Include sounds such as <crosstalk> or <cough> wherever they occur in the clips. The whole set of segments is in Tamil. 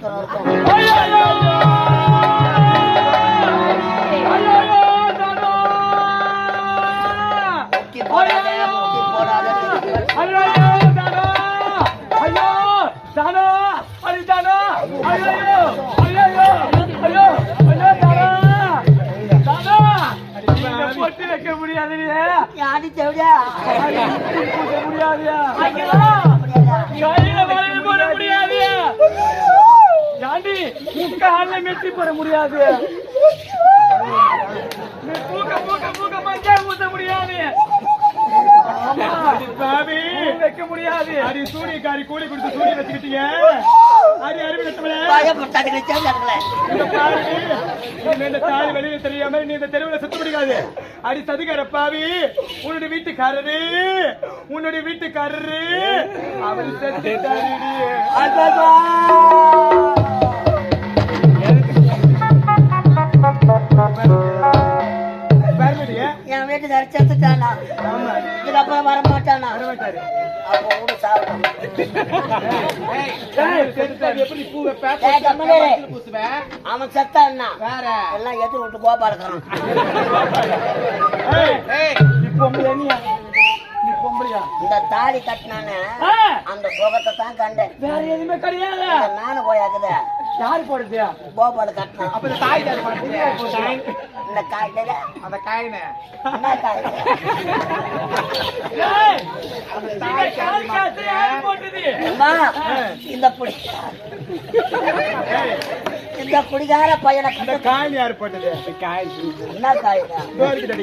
சுத்தம் இருக்கும் ஐயையோ! ஐயையோ, தானோ! முக்கி போடாத முக்கி போடாத ஐயையோ, தானோ! ஐயோ, தானோ! அடி தானோ! ஐயையோ! ஐயையோ! ஐயோ! ஐயோ, தானோ! தானோ! இங்க பொட்டு வைக்க முடியாதுடியே. யாரு தேவையா அடி, முட்டி பூச முடியாது. கையில வளையல் போட முடியாது ஏண்டி கால்ல மெட்டி போட முடியாது. பூக்க பூக்க பூக்க மஞ்சள் ஊத்த முடியாது. ஆமா. பாவி பூ வைக்க முடியாது. அடி சூனியக்காரி கூலி கொடுத்து சூனி வச்சுக்கிட்டீங்க. அடி அறிவு கட்டவளே. பயப்பட்டாங்க தேவையாங்களே இந்த பாவி, இனிமே இந்த தாலி வெளியில தெரியாம நீ இந்த தெருவுல சுத்த முடியாது. அடி சதிகார பாவி. உன்னுடைய வீட்டுக்காரரு. உன்னுடைய வீட்டுக்காரரு. அவர். பாருங்கடி, ஆமா, இதுக்கப்புறம் வர மாட்டானா. அப்போ கூட? அவன் செத்தான்னா வேற. எல்லாம் எது விட்டு கோபாலக்காரன். இந்த தாலி கட்டினானே அந்த சுகத்தை தான் கண்டேன். வேற எதுவுமே கிடையாது. இந்த நானு போயாக்குத யாரு போடுது கோபால் கட்டினான் அப்ப இந்த பண்ணுது. இந்த காய்கறி அந்த காயினை என்ன காய் இந்த புடி இந்த குடிகார பையனை இந்த காயின் யாரு போட்டது என்ன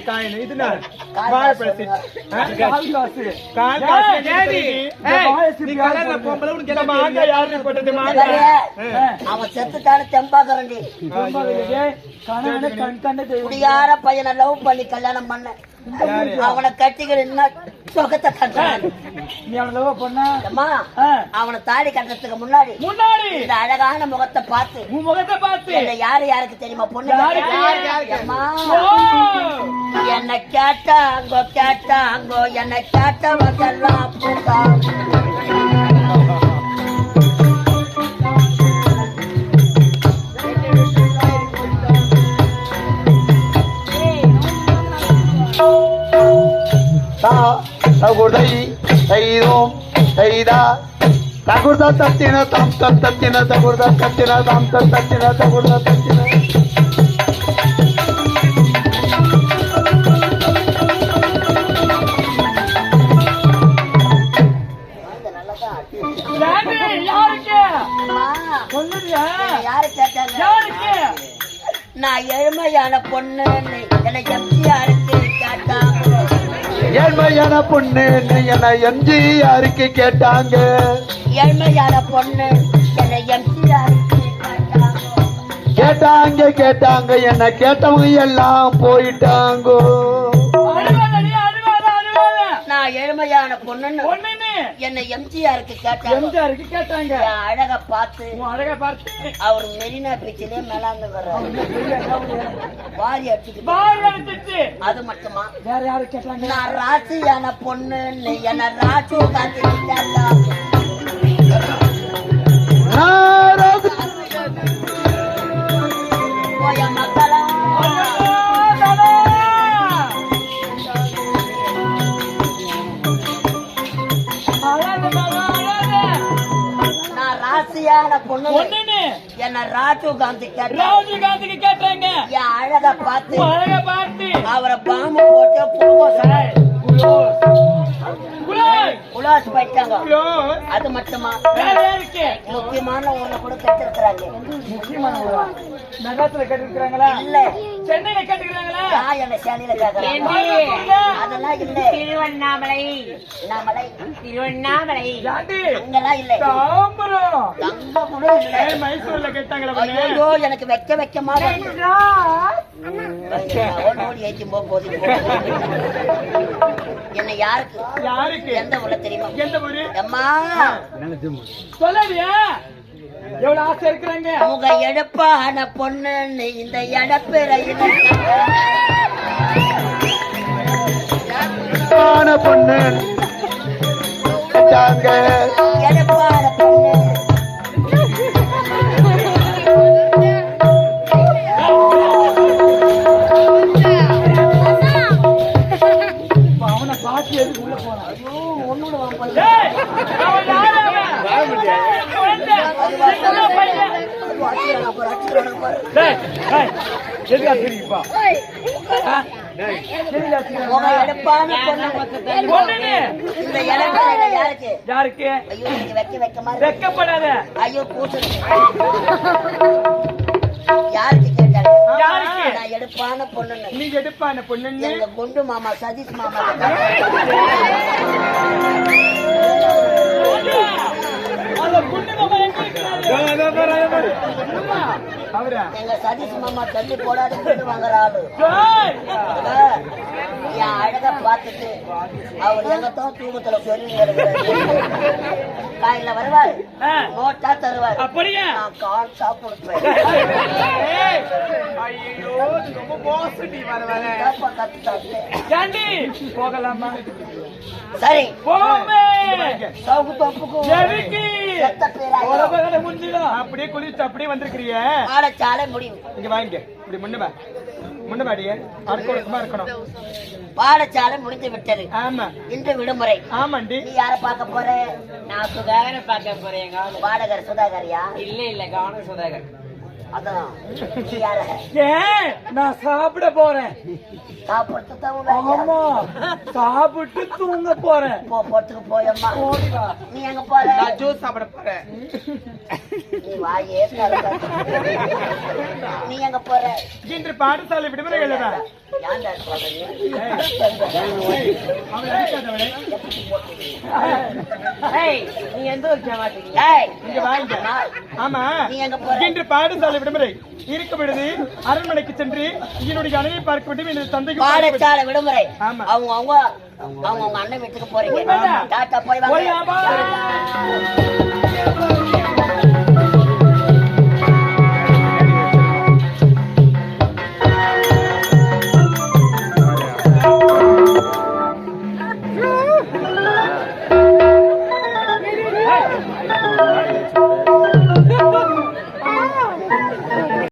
காயின் என்ன காய் வாழைப்பழம் காசு. சீட். ஆ? கால் காசு கால் காசு ஏய், நேதி. இந்த ஏய், வாழைப்பழம் நீ யாரு கலர்ல போட்டது? பொம்பளை, உனக்கு என்ன மாங்காய் யாரு போட்டது மாங்காய்? இவரே, ஆ. அவன் செத்துட்டான தெம்பாக்கரண்டி பொம்பளையே, கணவனை கண் கண்ட தெய்வம். குடிகார பையனை லவ் பண்ணி கல்யாணம் பண்ண? அவனை கட்டிக்கிற சுகத்தை கட்டான் நீ பண்ணா? அம்மா அவனை தாலி கட்டுறதுக்கு முன்னாடி முன்னாடி. இந்த அழகான முகத்தை பார்த்து. உன் முகத்தை பார்த்து. என்ன யாரு யாருக்கு தெரியுமா பொண்ணு? அம்மா! என்ன கேட்டாங்கோ கேட்டாங்கோ என்ன கேட்டவங்கெல்லாம் பூங்கா தகுடை செய்தோம் செய்தா. தகுட தத்தின தாம் தத்தின தகுட தத்தின தாம் தத்தின தகுட தத்தின ஏண்டி, யாருக்கு? அம்மா, சொல்லுறியா யாரு கேட்டாங்க? யாருக்கு? நான் ஏழ்மையான பொண்ணு என்னை எம்ஜிஆருக்கு கேட்டாங்க. ஏழ்மையான பொண்ணு என எம்ஜிஆருக்கு கேட்டாங்க? ஏழ்மையான பொண்ணு என்னை எம்ஜிஆருக்கு கேட்டாங்க? கேட்டாங்க கேட்டாங்க. என்ன கேட்டவங்க எல்லாம் போயிட்டாங்கோ. நான் ஏழ்மையான பொண்ணுன்னு பொண்ணுன்னு? என்னை எம்ஜிஆருக்கு கேட்டாங்க. எம்ஜிஆருக்கு கேட்டாங்க. அழக பார்த்து அழகை பார்த்து. அவர் மெரினா பீச்சிலே மேலாந்து வர்றாரு. வாரி அடிச்சிச்சு அது மட்டுமா? வேற யாரு கேட்டாங்க? நான் ராசியான பொண்ணு என்ன ராசி காத்துக்கிட்டாங்க. ஒண்ணுன்னு என்ன ராஜீவ் காந்தி ராஜீவ் காந்திக்கு கேட்டாங்க. என் அழக பார்த்து. அழகை பார்த்து. அவரை பாம்பு போட்டு ஏய், குலாய், உலாசி போயிட்டாங்க. அது மட்டுமா? முக்கியமான ஒண்ணு கூட கட்டிருக்கிறாங்க. முக்கியமான ஊரா? நகரத்துல கட்டிருக்கிறாங்களா? இல்ல. சென்னையில கட்டிருக்கிறாங்களா? என்ன சேலையில கேக்குறேன் அதெல்லாம் இல்ல. திருவண்ணாமலை. திருவண்ணாமலை. அங்கெல்லாம் இல்ல. தாம்பரம் தங்க கூட இல்ல ஏய், மைசூர்ல கேட்டாங்களா எனக்கு வெக்க வெக்கமா போகுது என்ன யாருக்கு? யாருக்கு? எந்த ஊர்ல தெரியுமா? எந்த ஊரு? அம்மா சொல்லலையா எவ்வளவு ஆசை இருக்கிறாங்க முக எடுப்பான பொண்ணு இந்த எடுப்பான பொண்ணு. யாருக்கு? வெக்கப்படாத ஐயோ கூட்டு யாருக்கு? கேட்டாங்க நான் பொண்ணு நீ எடுப்பான பொண்ணு எங்க குண்டு மாமா சதீஷ் மாமா. எங்க சதீஷ் மாமா தள்ளி போடாத வாங்குற ஆளு. என் அழகா பார்த்துட்டு அவர் எங்கத்தான் தூக்கத்துல சொல்லி காலையில வருவாரு. நோட்டா தருவாரு. அப்படியா? நான் கால் சாப்பிடுவேன். ஐயோ ரொம்ப மோசடி போகலாமா? சரி. போமே. சவுக்கு தொப்புக்கும் எதுக்கு செத்த. உறவுகளை முடிஞ்சிடும் அப்படியே குளிச்சு அப்படியே வந்திருக்கிறிய பாடசாலை முடிவு இங்க வாங்க. இப்படி முன்ன வா. முன்ன வாடிய அடுக்கொடுக்குமா இருக்கணும். பாடசாலை முடிந்து விட்டது. ஆமா. இன்று விடுமுறை. ஆமாண்டி. நீ யார பார்க்க போற? நான் சுதாகரை பார்க்க போறேன் வாடகர் சுதாகரியா? இல்ல இல்ல கவனம் சுதாகர். ஏன் நான் சாப்பிட போறேன். ஆமா சாப்பிட்டு தூங்க போறேன். போ பொட்டுக்கு போயம்மா. நீ எங்க போற? நான் ஜூஸ் சாப்பிட போறேன். <laughs> நீ வாயே. நீ எங்க போற. இன்று பாடசாலை விடுமுறை எழுதா ஏன்டா நீ? எந்த ஒரு இங்க வாங்க ஆமா. இன்று பாடசாலை விடுமுறை. இருக்கும் பொழுது அரண்மனைக்கு சென்று என்னுடைய அணையை பார்க்க வேண்டும் எனது தந்தைக்கு. பாடசாலை விடுமுறை. ஆமா. அவங்க அவங்க அவங்க அண்ணன் வீட்டுக்கு போறீங்க. டாட்டா போய் வாங்க.